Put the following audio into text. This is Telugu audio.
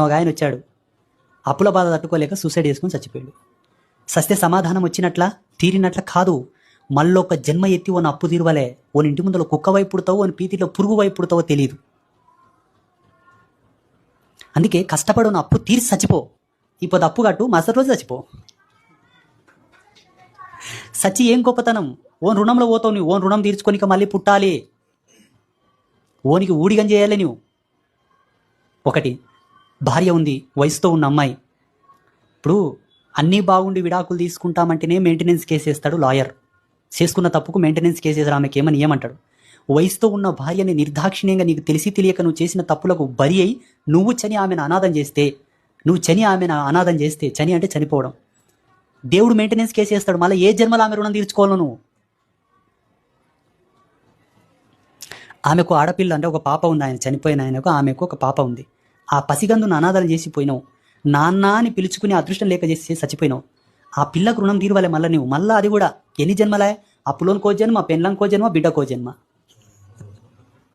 ఒక ఆయన వచ్చాడు. అప్పుల బాధ తట్టుకోలేక సూసైడ్ చేసుకుని చచ్చిపోయాడు. సస్తే సమాధానం వచ్చినట్లా తీరినట్ల కాదు. మళ్ళీ ఒక జన్మ ఎత్తి ఓన్ అప్పు తీరువలే. ఓన్ ఇంటి ముందర కుక్క వైపు పుడతావో ఓన్ పీతిలో పురుగు వైపు పుడతావో తెలియదు అందుకే కష్టపడి ఉన్న అప్పు తీర్చి చచ్చిపో. ఇప్పుడు అప్పు కట్టు మరుసటి రోజు చచ్చిపో. సచ్చి ఏం గొప్పతనం? ఓన్ రుణంలో పోతావు నువ్వు ఓన్ రుణం తీర్చుకోనిక మళ్ళీ పుట్టాలి. ఓనికి ఊడిగం చేయాలి నువ్వు ఒకటి భార్య ఉంది వయసుతో ఉన్న అమ్మాయి. ఇప్పుడు అన్నీ బాగుండి విడాకులు తీసుకుంటామంటేనే మెయింటెనెన్స్ కేసు వేస్తాడు లాయర్ చేసుకున్న తప్పుకు మెయింటెనెన్స్ కేసు వేసాడు ఆమెకి ఏమని ఏమంటాడు? వయసుతో ఉన్న భార్యని నిర్దాక్షిణ్యంగా నీకు తెలిసి తెలియక నువ్వు చేసిన తప్పులకు బరి అయి నువ్వు చని ఆమెను అనాథం చేస్తే నువ్వు చని ఆమెను అనాథం చేస్తే చని అంటే చనిపోవడం. దేవుడు మెయింటెనెన్స్ కేసు వేస్తాడు మళ్ళీ ఏ జన్మలో ఆమె రుణం తీర్చుకోవాలో నువ్వు? ఆమెకు ఆడపిల్ల అంటే ఒక పాప ఉంది ఆయన చనిపోయిన ఆయనకు ఆమెకు ఒక పాప ఉంది. ఆ పసిగందును అనాథాలు చేసి పోయినావు. నాన్న అని పిలుచుకుని అదృష్టం లేక చేసి చచ్చిపోయినావు. ఆ పిల్లకు రుణం తీరువలే మళ్ళీ నువ్వు మళ్ళీ అది కూడా. ఎన్ని జన్మలే? అప్పులోనికో జన్మ పెన్లంకో జన్మ బిడ్డకో జన్మ.